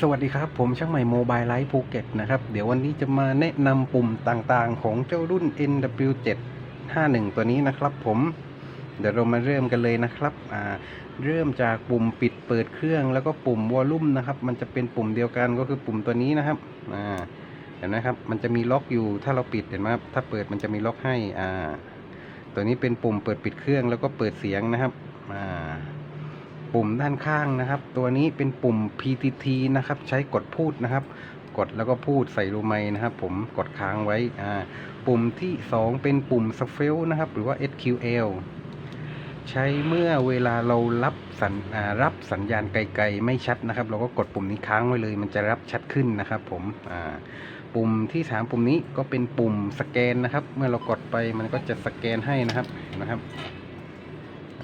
สวัสดีครับ ผมช่างใหม่โมบายไลท์ภูเก็ตนะครับ เดี๋ยววันนี้จะมาแนะนำปุ่มต่างๆ ของเจ้ารุ่น NW751 ตัวนี้นะครับผม เดี๋ยวเรามาเริ่มกันเลยนะครับเริ่มจากปุ่มปิดเปิดเครื่องแล้วก็ปุ่มวอลลุ่มนะครับ มันจะเป็นปุ่มเดียวกันก็คือปุ่มตัวนี้นะครับเห็นไหมครับ มันจะมีล็อกอยู่ถ้าเราปิดเห็นไหมครับถ้าเปิดมันจะมีล็อกให้ตัวนี้เป็นปุ่มเปิดปิดเครื่องแล้วก็เปิดเสียงนะครับ ปุ่มด้านข้างนะครับ ตัวนี้เป็นปุ่ม PTT นะครับ ใช้กดพูดนะครับ กดแล้วก็พูดใส่รูไมค์นะครับ ผมกดค้างไว้อ่าปุ่มที่ 2 เป็นปุ่ม s f e l นะครับ หรือว่า SQL ใช้เมื่อเวลาเรารับสัญรับสัญญาณไกลๆไม่ชัดนะครับ เราก็กดปุ่มนี้ค้างไว้เลย มันจะรับชัดขึ้นนะครับ ผมปุ่มที่ 3 ปุ่มนี้ก็เป็นปุ่มสแกนนะครับ เมื่อเรากดไปมันก็จะสแกนให้นะครับนะครับ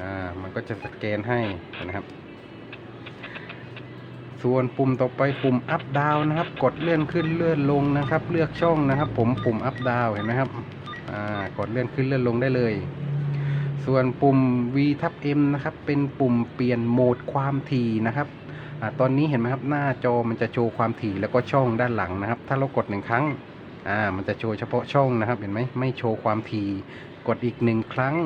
อ่ามันก็จะสแกนให้นะครับ ส่วนปุ่มต่อไปปุ่ม up down นะครับ กดเลื่อนขึ้นเลื่อนลงนะครับ เลือกช่องนะครับ ผมปุ่ม up down เห็นไหมครับอ่ากดเลื่อนขึ้นเลื่อนลงได้เลย ส่วนปุ่ม V ทับ M นะครับ เป็นปุ่มเปลี่ยนโหมดความถี่นะครับอ่าตอนนี้เห็นไหมครับหน้าจอมันจะโชว์ความถี่แล้วก็ช่องด้านหลังนะครับ ถ้าเรากดหนึ่งครั้ง อ่ามันจะโชว์เฉพาะช่องนะครับเห็นไหมไม่โชว์ความถี่กดอีกหนึ่งครั้ง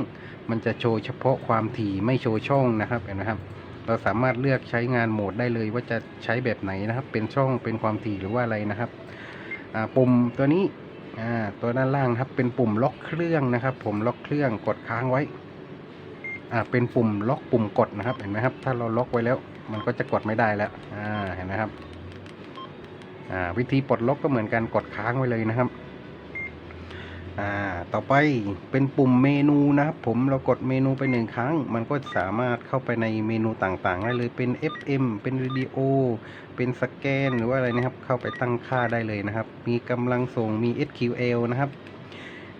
มันจะโชว์เฉพาะความถี่ไม่โชว์ช่องนะครับเห็นไหมครับ เราสามารถเลือกใช้งานโหมดได้เลยว่าจะใช้แบบไหนนะครับ เป็นช่องเป็นความถี่หรือว่าอะไรนะครับอ่าปุ่มตัวนี้อ่าตัวด้านล่างครับเป็นปุ่มล็อกเครื่องนะครับ ผมล็อกเครื่องกดค้างไว้อ่าเป็นปุ่มล็อกปุ่มกดนะครับเห็นไหมครับ ถ้าเราล็อกไว้แล้ว มันก็จะกดไม่ได้แล้วอ่าเห็นไหมครับ วิธีปลดล็อกก็เหมือนกันกดค้างไว้เลยนะครับต่อไปเป็นปุ่มเมนูนะครับผมเรากดเมนูไปหนึ่งครั้ง มันก็สามารถเข้าไปในเมนูต่างๆได้เลยเป็น FM เป็นวิดีโอ เป็นสแกนหรือว่าอะไรนะครับ เข้าไปตั้งค่าได้เลยนะครับ มีกำลังส่งมี SQL นะครับ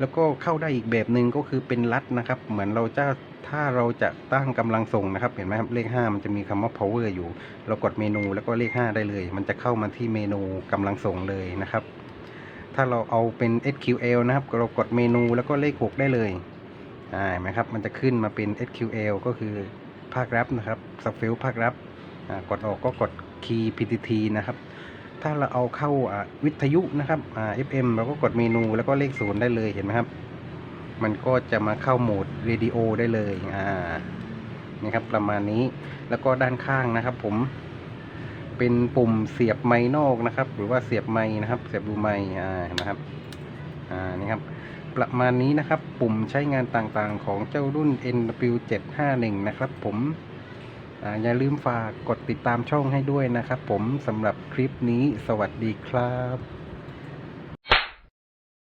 แล้วก็เข้าได้อีกแบบหนึ่งก็คือเป็นรัดนะครับ เหมือนเราจะถ้าเราจะตั้งกำลังส่งนะครับ เห็นไหมครับเลข 5 มันจะมีคำว่า power อยู่ เรากดเมนูแล้วก็เลข 5 ได้เลย มันจะเข้ามาที่เมนูกำลังส่งเลยนะครับ ถ้าเราเอาเป็น SQL นะครับเรากดเมนูแล้วก็เลข 6 ได้เลยอ่าเห็นไหมครับ มันจะขึ้นมาเป็น SQL ก็คือภาครับนะครับสฟิลภาครับกดออกก็กดคีย์ PTT นะครับ ถ้าเราเอาเข้าวิทยุนะครับอ่า FM เราก็กดเมนูแล้วก็เลขศูนย์ได้เลยเห็นไหมครับ มันก็จะมาเข้าโหมดเรดิโอได้เลยอ่านี่ครับประมาณนี้แล้วก็ด้านข้างนะครับ ผม เป็นปุ่มเสียบไม้นอกนะครับ หรือว่าเสียบไม้นะครับ เสียบรูไม้อ่านะครับอ่านี่ครับประมาณนี้นะครับ ปุ่มใช้งานต่างๆของเจ้ารุ่น NW751 นะครับ ผม อย่าลืมฝากกดติดตามช่องให้ด้วยนะครับ ผมสำหรับคลิปนี้สวัสดีครับ